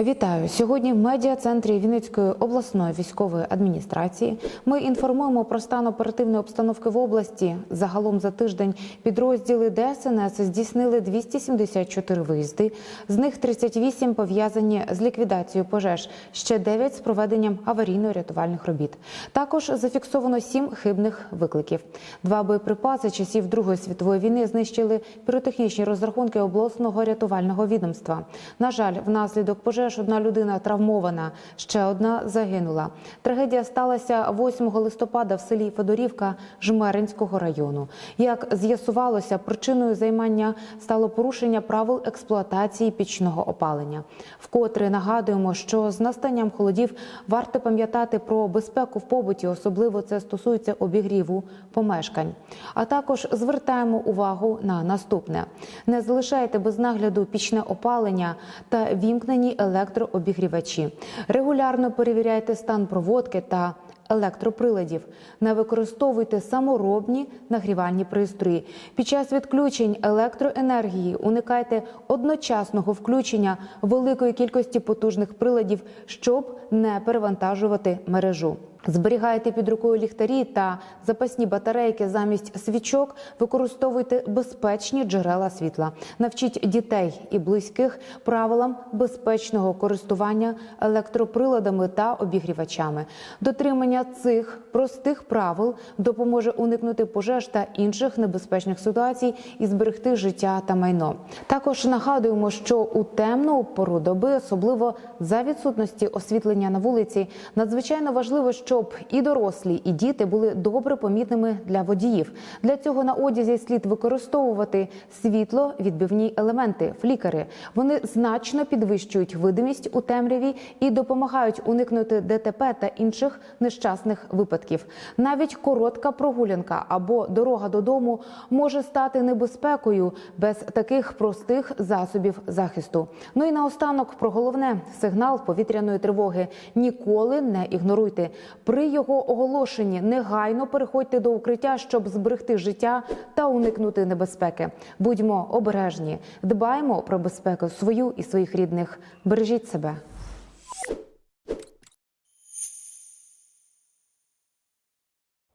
Вітаю сьогодні. В медіа-центрі Вінницької обласної військової адміністрації ми інформуємо про стан оперативної обстановки в області. Загалом за тиждень підрозділи ДСНС здійснили 274 виїзди. З них 38 пов'язані з ліквідацією пожеж, ще 9 з проведенням аварійно-рятувальних робіт. Також зафіксовано 7 хибних викликів. Два боєприпаси часів Другої світової війни знищили піротехнічні розрахунки обласного рятувального відомства. На жаль, внаслідок пожеж одна людина травмована, ще одна загинула. Трагедія сталася 8 листопада в селі Федорівка Жмеринського району. Як з'ясувалося, причиною займання стало порушення правил експлуатації пічного опалення. Вкотре нагадуємо, що з настанням холодів варто пам'ятати про безпеку в побуті, особливо це стосується обігріву помешкань. А також звертаємо увагу на наступне: не залишайте без нагляду пічне опалення та вімкнені електрообігрівачі. Регулярно перевіряйте стан проводки та електроприладів. Не використовуйте саморобні нагрівальні пристрої. Під час відключень електроенергії уникайте одночасного включення великої кількості потужних приладів, щоб не перевантажувати мережу. Зберігайте під рукою ліхтарі та запасні батарейки замість свічок. Використовуйте безпечні джерела світла. Навчіть дітей і близьких правилам безпечного користування електроприладами та обігрівачами. Дотримання цих простих правил допоможе уникнути пожеж та інших небезпечних ситуацій і зберегти життя та майно. Також нагадуємо, що у темну пору доби, особливо за відсутності освітлення на вулиці, надзвичайно важливо, щоб і дорослі, і діти були добре помітними для водіїв. Для цього на одязі слід використовувати світло, відбивні елементи, флікери. Вони значно підвищують видимість у темряві і допомагають уникнути ДТП та інших нещасних випадків. Навіть коротка прогулянка або дорога додому може стати небезпекою без таких простих засобів захисту. Ну і наостанок про головне сигнал повітряної тривоги. Ніколи не ігноруйте. При його оголошенні негайно переходьте до укриття, щоб зберегти життя та уникнути небезпеки. Будьмо обережні, дбаємо про безпеку свою і своїх рідних. Бережіть себе.